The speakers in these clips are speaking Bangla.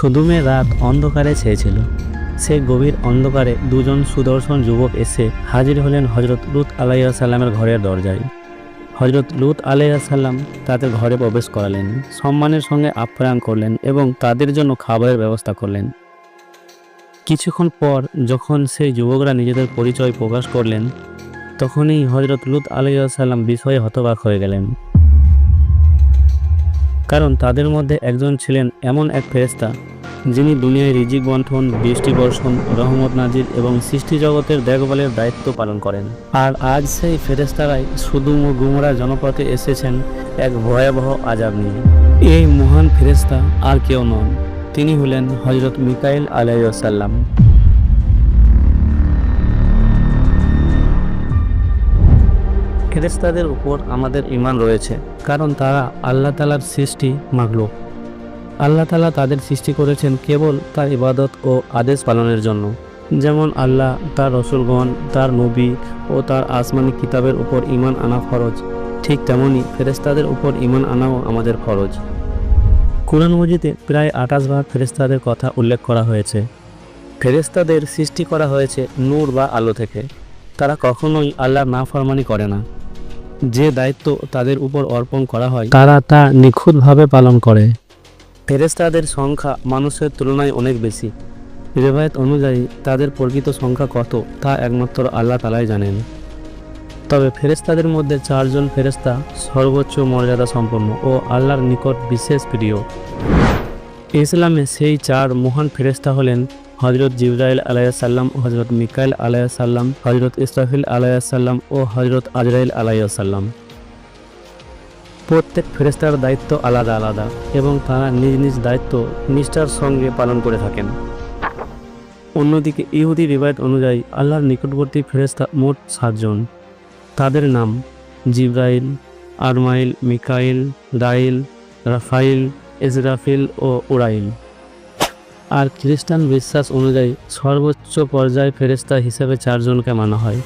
সুদুমে রাত অন্ধকারে ছেয়েছিল। সেই গভীর অন্ধকারে দুজন সুদর্শন যুবক এসে হাজির হলেন হজরত লুত আলাইয়া সাল্লামের ঘরের দরজায়। হজরত লুত আলাইয়া সাল্লাম তাদের ঘরে প্রবেশ করালেন, সম্মানের সঙ্গে আপ্যায়ন করলেন এবং তাদের জন্য খাবারের ব্যবস্থা করলেন। কিছুক্ষণ পর যখন সেই যুবকরা নিজেদের পরিচয় প্রকাশ করলেন, তখনই হজরত লুত আলাইয়া সাল্লাম বিষয়ে হতবাক হয়ে গেলেন। কারণ তাদের মধ্যে একজন ছিলেন এমন এক ফেরেস্তা যিনি দুনিয়ায় রিজিক বন্টন, বৃষ্টি বর্ষণ, রহমত নাজির এবং সৃষ্টি জগতের দেখভালের দায়িত্ব পালন করেন। আর আজ সেই ফেরেস্তারাই শুধু গুমরা জনপথে এসেছেন এক ভয়াবহ আজাব নিয়ে। এই মহান ফেরেস্তা আর কেউ নন, তিনি হলেন হজরত মিকাইল আলাইসাল্লাম ফেরেস্তাদের উপর আমাদের ইমান রয়েছে, কারণ তারা আল্লাহ তালার সৃষ্টি মাগলুক আল্লাহ তালা তাদের সৃষ্টি করেছেন কেবল তার ইবাদত ও আদেশ পালনের জন্য। যেমন আল্লাহ তার রসুলগণ, তার নবী ও তার আসমানি কিতাবের উপর ইমান আনা ফরজ, ঠিক তেমনই ফেরেস্তাদের উপর ইমান আনাও আমাদের ফরজ। কোরআন মজিদে প্রায় আঠাশ ভাগ ফেরেস্তাদের কথা উল্লেখ করা হয়েছে। ফেরেস্তাদের সৃষ্টি করা হয়েছে নূর বা আলো থেকে। তারা কখনোই আল্লাহর নাফরমানি করে না। যে দায়িত্ব তাদের উপর অর্পণ করা হয় তারা তা নিখুঁতভাবে পালন করে। ফেরেস্তাদের সংখ্যা মানুষের তুলনায় অনেক বেশি। রেবায়ত অনুযায়ী তাদের প্রকৃত সংখ্যা কত তা একমাত্র আল্লাহ তালাই জানেন। তবে ফেরেস্তাদের মধ্যে চারজন ফেরেস্তা সর্বোচ্চ মর্যাদা সম্পন্ন ও আল্লাহর নিকট বিশেষ প্রিয়। ইসলামে সেই চার মহান ফেরেস্তা হলেন হজরত জিব্রাইল আলাইসাল্লাম হজরত মিকাইল আলাইসাল্লাম হজরত ইসরাফিল আলাইসাল্লাম ও হজরত আজরাইল আলাইসাল্লাম প্রত্যেক ফেরেস্তার দায়িত্ব আলাদা আলাদা এবং তারা নিজ নিজ দায়িত্ব নিষ্ঠার সঙ্গে পালন করে থাকেন। অন্যদিকে ইহুদি রিবায়ত অনুযায়ী আল্লাহর নিকটবর্তী ফেরেস্তা মোট সাতজন তাদের নাম জিব্রাইল, আরমাইল, মিকাইল, দাইল, রাফাইল, ইসরাফিল ও উরাইল। আর খ্রিস্টান বিশ্বাস অনুযায়ী সর্বোচ্চ পর্যায়ে ফেরেস্তা হিসেবে চারজনকে মানা হয়,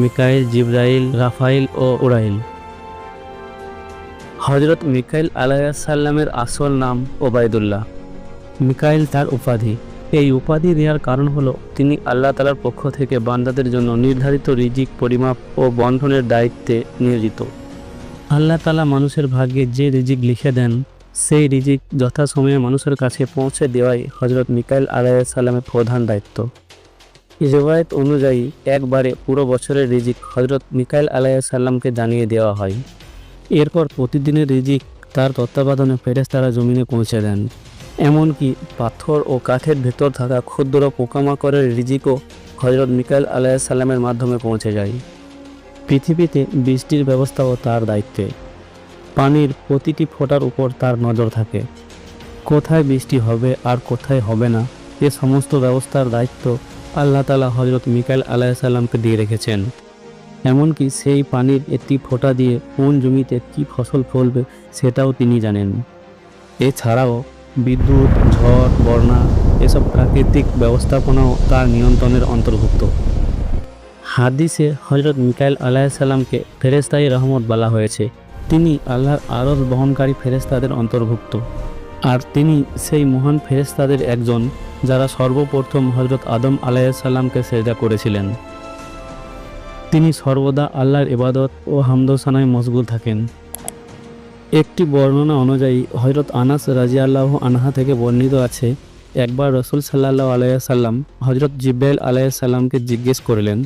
মিকাইল, জিব্রাইল, রাফাইল ও উরাইল। হজরত মিকাইল আলাইসাল্লামের আসল নাম ওবায়দুল্লাহ। মিকাইল তার উপাধি। এই উপাধি দেওয়ার কারণ হলো, তিনি আল্লাহ তালার পক্ষ থেকে বান্দাদের জন্য নির্ধারিত রিজিক, পরিমাপ ও বন্টনের দায়িত্বে নিয়োজিত। আল্লাহ তালা মানুষের ভাগ্যে যে রিজিক লিখে দেন সেই রিজিক যথাসময়ে মানুষের কাছে পৌঁছে দেওয়াই হজরত মিকাইল আলাইসাল্লামের প্রধান দায়িত্ব। রেওয়ায়ত অনুযায়ী একবারে পুরো বছরের রিজিক হজরত মিকাইল আলাইসাল্লামকে জানিয়ে দেওয়া হয়। এরপর প্রতিদিনের রিজিক তার তত্ত্বাবধানে ফেরেস্তারা জমিনে পৌঁছে দেন। এমনকি পাথর ও কাঠের ভেতর থাকা ক্ষুদ্র পোকামাকড়ের রিজিকও হজরত মিকাইল আলাইসাল্লামের মাধ্যমে পৌঁছে যায়। পৃথিবীতে বৃষ্টির ব্যবস্থাও তার দায়িত্বে। পানির প্রতিটি ফোঁটার উপর তার নজর থাকে। কোথায় বৃষ্টি হবে আর কোথায় হবে না, এ সমস্ত ব্যবস্থার দায়িত্ব আল্লাহ তালা হজরত মিকাইল আলাইসাল্লামকে দিয়ে রেখেছেন। এমনকি সেই পানির একটি ফোঁটা দিয়ে কোন জমিতে কি ফসল ফলবে সেটাও তিনি জানেন। এছাড়াও বিদ্যুৎ, ঝড়, বন্যা এসব প্রাকৃতিক ব্যবস্থাপনাও তার নিয়ন্ত্রণের অন্তর্ভুক্ত। হাদিসে হজরত মিকাইল আলাহিসাল্লামকে ফেরেস্তাই রহমত বলা হয়েছে। তিনি আল্লাহর আরজ বহনকারী ফেরেস্তাদের অন্তর্ভুক্ত। আর তিনি সেই মহান ফেরেস্তাদের একজন, যারা সর্বপ্রথম হজরত আদম আলাইসাল্লামকে সেজা করেছিলেন। তিনি সর্বদা আল্লাহর ইবাদত ও হামদোসানায় মশগুল থাকেন। একটি বর্ণনা অনুযায়ী হজরত আনাস রাজি আল্লাহ আনহা থেকে বর্ণিত আছে, একবার রসুল সাল্লাহ আলাইসাল্লাম হজরত জিব্রাইল আলাইসাল্লামকে জিজ্ঞেস করলেন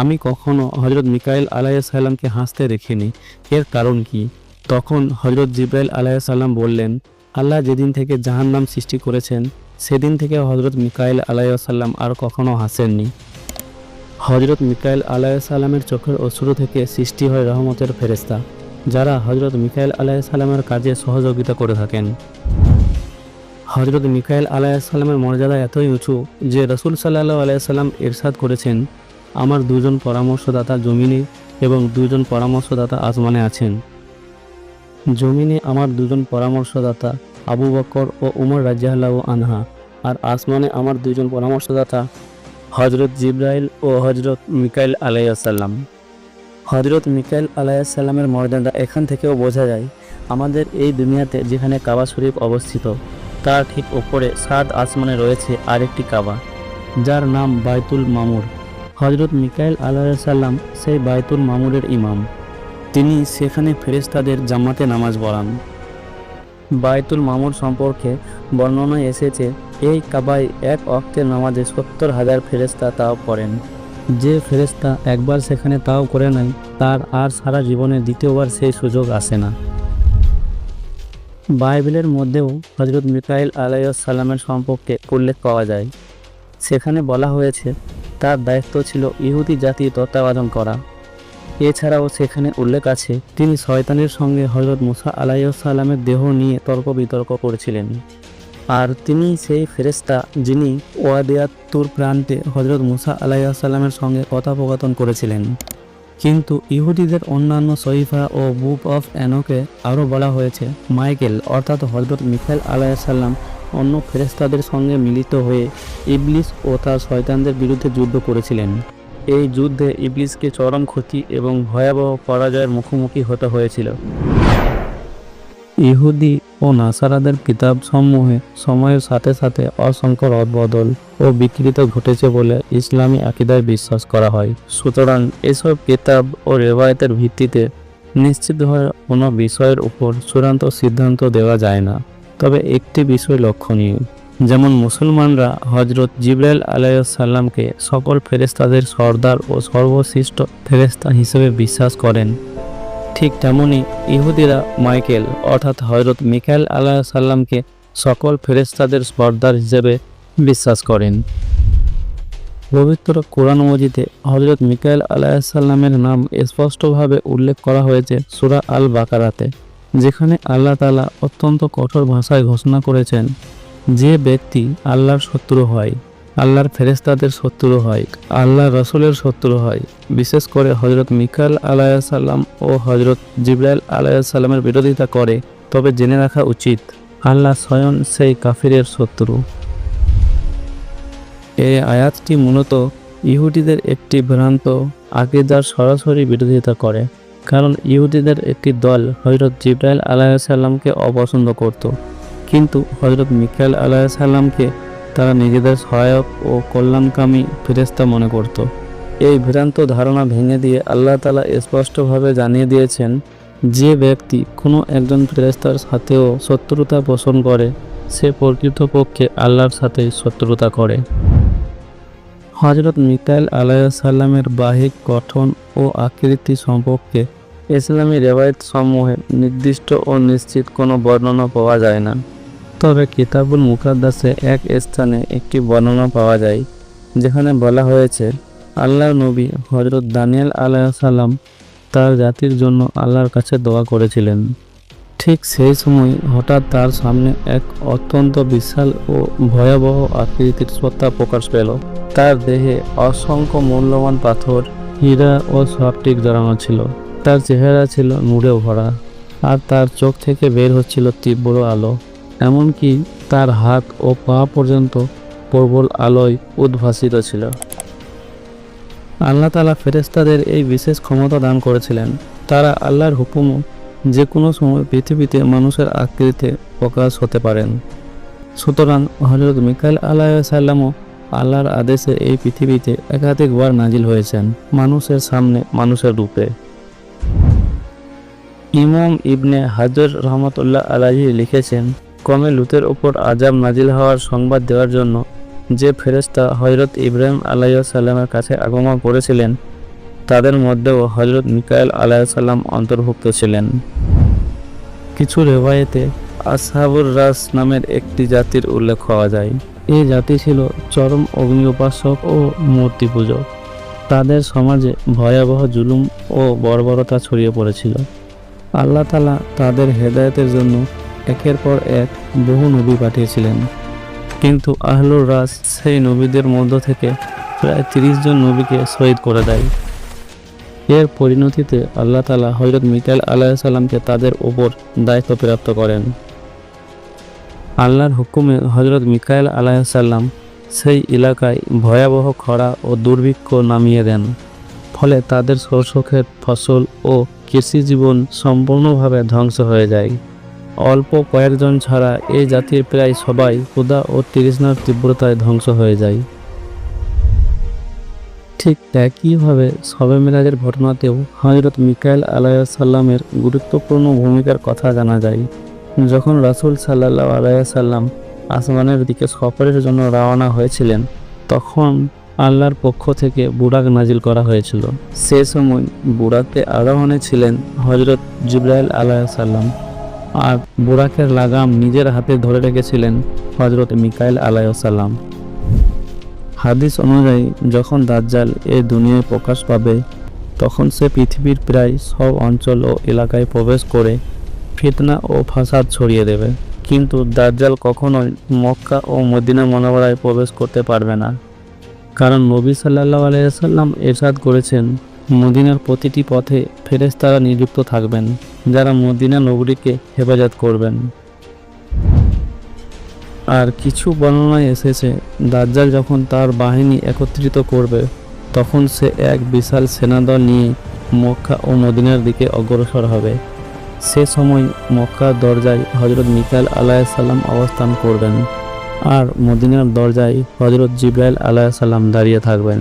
আমি কখনো হজরত মিকাইল আলাইসাল্লামকে হাসতে দেখিনি। এর কারণ কি? তখন হজরত জিব্রাইল আলাইসাল্লাম বললেন, আল্লাহ যেদিন থেকে জাহান্নাম সৃষ্টি করেছেন, সেদিন থেকে হজরত মিকাইল আলাইসাল্লাম আর কখনো হাসেননি। হজরত মিকাইল আলাইসাল্লামের চোখের অশ্রু থেকে সৃষ্টি হয় রহমতের ফেরেস্তা যারা হজরত মিকাইল আলাইসাল্লামের কাজে সহযোগিতা করে থাকেন। হজরত মিকাইল আলাইসাল্লামের মর্যাদা এতই উঁচু যে রসুল সাল্লাহ আলাইসাল্লাম ইরশাদ করেছেন আমার দুজন পরামর্শদাতা জমিনে এবং দুজন পরামর্শদাতা আসমানে আছেন। জমিনে আমার দুজন পরামর্শদাতা আবু বকর ও উমর রাজিয়াল্লাহ আনহা আর আসমানে আমার দুজন পরামর্শদাতা হজরত জিব্রাইল ও হজরত মিকাইল আলাইসাল্লাম হজরত মিকাইল আলাইসাল্লামের মর্যাদা এখান থেকেও বোঝা যায় আমাদের এই দুনিয়াতে যেখানে কাবা শরীফ অবস্থিত, তার ঠিক ওপরে সাত আসমানে রয়েছে আরেকটি কাবা, যার নাম বাইতুল মামুর। হজরত মিকাইল আলাইসাল্লাম সেই বায়তুল মামুরের ইমাম। তিনি সেখানে ফেরেশতাদের জামাতে নামাজ পড়ান। বায়তুল মামুর সম্পর্কে বর্ণনায় এসেছে, এই কাবায় এক অক্তের নামাজে সত্তর হাজার ফেরেশতা তাও করেন যে ফেরেশতা একবার সেখানে তাও করে নাই তার আর সারা জীবনে দ্বিতীয়বার সেই সুযোগ আসে না। বাইবেলের মধ্যেও হজরত মিকাইল আলাইসাল্লামের সম্পর্কে উল্লেখ পাওয়া যায়। সেখানে বলা হয়েছে তার দায়িত্ব ছিল ইহুদি জাতি তত্ত্বাবধান করা। এছাড়াও সেখানে উল্লেখ আছে, তিনি শয়তানের সঙ্গে হজরত মুসা আলাইসাল্লামের দেহ নিয়ে তর্ক বিতর্ক করেছিলেন। আর তিনি সেই ফেরেস্তা যিনি ওয়াদিয়াতুর প্রান্তে হজরত মুসা আলাইসাল্লামের সঙ্গে কথোপকথন করেছিলেন। কিন্তু ইহুদিদের অন্যান্য সহিফা ও বুক অফ অ্যানোকে আরও বলা হয়েছে, মাইকেল অর্থাৎ হজরত মিখাইল আলাইসাল্লাম অন্য ফেরেস্তাদের সঙ্গে মিলিত হয়ে ইবলিস ও তার শয়তানদের বিরুদ্ধে যুদ্ধ করেছিলেন। এই যুদ্ধে ইবলিসকে চরম ক্ষতি এবং ভয়াবহ পরাজয়ের মুখোমুখি হতে হয়েছিল। ইহুদি ও নাসারাদের কিতাব সমূহে সময়ের সাথে সাথে অসংখ্য রদবদল ও বিকৃত ঘটেছে বলে ইসলামী আকিদায় বিশ্বাস করা হয়। সুতরাং এসব কিতাব ও রেবায়তের ভিত্তিতে নিশ্চিতভাবে কোনো বিষয়ের উপর চূড়ান্ত সিদ্ধান্ত দেওয়া যায় না। তবে একটি বিষয় লক্ষণীয়। যেমন মুসলমানরা হজরত জিব্রাইল আলাইসাল্লামকে সকল ফেরেস্তাদের সর্দার ও সর্বশ্রেষ্ঠ ফেরেস্তা হিসেবে বিশ্বাস করেন। ঠিক তেমনি ইহুদিরা মাইকেল অর্থাৎ হজরত মিকাইল আলাইসাল্লামকে সকল ফেরেস্তাদের সর্দার হিসেবে বিশ্বাস করেন। পবিত্র কোরআন মজিদে হজরত মিকাইল আলাইসাল্লামের নাম স্পষ্টভাবে উল্লেখ করা হয়েছে সুরা আল বাকারাতে যেখানে আল্লাহ তালা অত্যন্ত কঠোর ভাষায় ঘোষণা করেছেন, যে ব্যক্তি আল্লাহর শত্রু হয়, আল্লাহর ফেরেস্তাদের শত্রু হয় আল্লাহ রসুলের শত্রু হয়, বিশেষ করে হজরত মিকাল আলাইসাল্লাম ও হজরত জিব্রাইল আলাইসাল্লামের বিরোধিতা করে, তবে জেনে রাখা উচিত, আল্লাহ স্বয়ং সেই কাফিরের শত্রু। এই আয়াতটি মূলত ইহুদিদের একটি ভ্রান্ত আকিদার সরাসরি বিরোধিতা করে। কারণ ইহুদিদের একটি দল হজরত জিব্রাইল আলাইসাল্লামকে অপছন্দ করত। কিন্তু হজরত মিকাইল আলাইসাল্লামকে তারা নিজেদের সহায়ক ও কল্যাণকামী ফেরেস্তা মনে করত। এই ভ্রান্ত ধারণা ভেঙে দিয়ে আল্লাহ তালা স্পষ্টভাবে জানিয়ে দিয়েছেন, যে ব্যক্তি কোনো একজন ফেরেস্তার সাথেও শত্রুতা পোষণ করে, সে প্রকৃতপক্ষে আল্লাহর সাথে শত্রুতা করে। হজরত মিকাইল আলাইসাল্লামের বাহিক গঠন ও আকৃতি সম্পর্কে ইসলামী রেওয়ায়ত সমূহে নির্দিষ্ট ও নিশ্চিত কোনো বর্ণনা পাওয়া যায় না। তবে কিতাবুল মুকাদ্দাসে এক স্থানে একটি বর্ণনা পাওয়া যায়, যেখানে বলা হয়েছে, আল্লাহ নবী হজরত দানিয়াল আলাইসাল্লাম তার জাতির জন্য আল্লাহর কাছে দোয়া করেছিলেন। ঠিক সেই সময় হঠাৎ তার সামনে এক অত্যন্ত বিশাল ও ভয়াবহ আকৃতির সত্তা প্রকাশ পেল। তার দেহে অসংখ্য মূল্যবান পাথর, হীরা ও সফটিক জড়ানো ছিল। তার চেহারা ছিল নূরে ভরা আর তার চোখ থেকে বের হচ্ছিল তীব্র আলো। এমনকি তার হাত ও পা পর্যন্ত প্রবল আলোয় উদ্ভাসিত ছিল। আল্লাহ তালা ফেরেস্তাদের এই বিশেষ ক্ষমতা দান করেছিলেন। তারা আল্লাহর হুকুম যে কোনো সময় পৃথিবীতে মানুষের আকৃতিতে প্রকাশ হতে পারেন। সুতরাং হজরত মিকাইল আলাহ সাল্লামও আল্লাহর আদেশে এই পৃথিবীতে একাধিকবার নাজিল হয়েছেন মানুষের সামনে মানুষের রূপে। ইমাম ইবনে হাজর রহমতুল্লাহ আলাহি লিখেছেন, কমে লুতের ওপর আজাব নাজিল হওয়ার সংবাদ দেওয়ার জন্য যে ফেরেস্তা হজরত ইব্রাহিম আলাইসাল্লামের কাছে আগমন করেছিলেন তাদের মধ্যেও হজরত মিকাইল আলাইসাল্লাম অন্তর্ভুক্ত ছিলেন। কিছু রেওয়ায়েতে আসহাবুর রাস নামের একটি জাতির উল্লেখ পাওয়া যায়। এই জাতি ছিল চরম অগ্নি উপাসক ও মূর্তি পূজক তাদের সমাজে ভয়াবহ জুলুম ও বর্বরতা ছড়িয়ে পড়েছিল। আল্লাহ তালা তাদের হেদায়েতের জন্য একের পর এক বহু নবী পাঠিয়েছিলেন। কিন্তু আহলুর রাস সেই নবীদের মধ্য থেকে প্রায় তিরিশ জন নবীকে শহীদ করে দেয়। এর পরিণতিতে আল্লাহ তালা হজরত মিকাইল আলাইসাল্লামকে তাদের ওপর দায়িত্ব প্রাপ্ত করেন। আল্লাহর হুকুমে হজরত মিকাইল আলাইসাল্লাম সেই এলাকায় ভয়াবহ খরা ও দুর্ভিক্ষ নামিয়ে দেন। ফলে তাদের শস্যক্ষেত ফসল ও কৃষি জীবন সম্পূর্ণভাবে ধ্বংস হয়ে যায়। অল্প কয়েকজন ছাড়া এই জাতির প্রায় সবাই ক্ষুধা ও তৃষ্ণার তীব্রতায় ধ্বংস হয়ে যায়। ঠিক একইভাবে শবে মিরাজের ঘটনাতেও হজরত মিকাইল আলাইসাল্লামের গুরুত্বপূর্ণ ভূমিকার কথা জানা যায়। যখন রাসূল সাল্লাহ আলাইসাল্লাম আসমানের দিকে সফরের জন্য রওনা হয়েছিলেন, তখন আল্লাহর পক্ষ থেকে বুরাক নাজিল করা হয়েছিল। সে সময় বুরাকে আরোহণে ছিলেন হজরত জিব্রাইল আলাইসাল্লাম আর বুরাকের লাগাম নিজের হাতে ধরে রেখেছিলেন হজরত মিকাইল আলাইসাল্লাম হাদিস অনুযায়ী, যখন দাজ্জাল এ দুনিয়ায় প্রকাশ পাবে, তখন সে পৃথিবীর প্রায় সব অঞ্চল ও এলাকায় প্রবেশ করে ফিতনা ও ফাসাদ ছড়িয়ে দেবে। কিন্তু দাজ্জাল কখনোই মক্কা ও মদিনা মনোবরায় প্রবেশ করতে পারবে না। কারণ নবী সাল্লাহ আলাইসাল্লাম এরশাদ করেছেন, মদিনার প্রতিটি পথে ফেরেশতারা নিযুক্ত থাকবেন, যারা মদিনা নগরীকে হেফাজত করবেন। আর কিছু বর্ণনায় এসেছে, দাজ্জাল যখন তার বাহিনী একত্রিত করবে, তখন সে এক বিশাল সেনাদল নিয়ে মক্কা ও মদিনার দিকে অগ্রসর হবে। সে সময় মক্কার দরজায় হজরত মিকাইল আলাইসাল্লাম অবস্থান করবেন আর মদিনার দরজায় হজরত জিব্রাইল আলাইসাল্লাম দাঁড়িয়ে থাকবেন।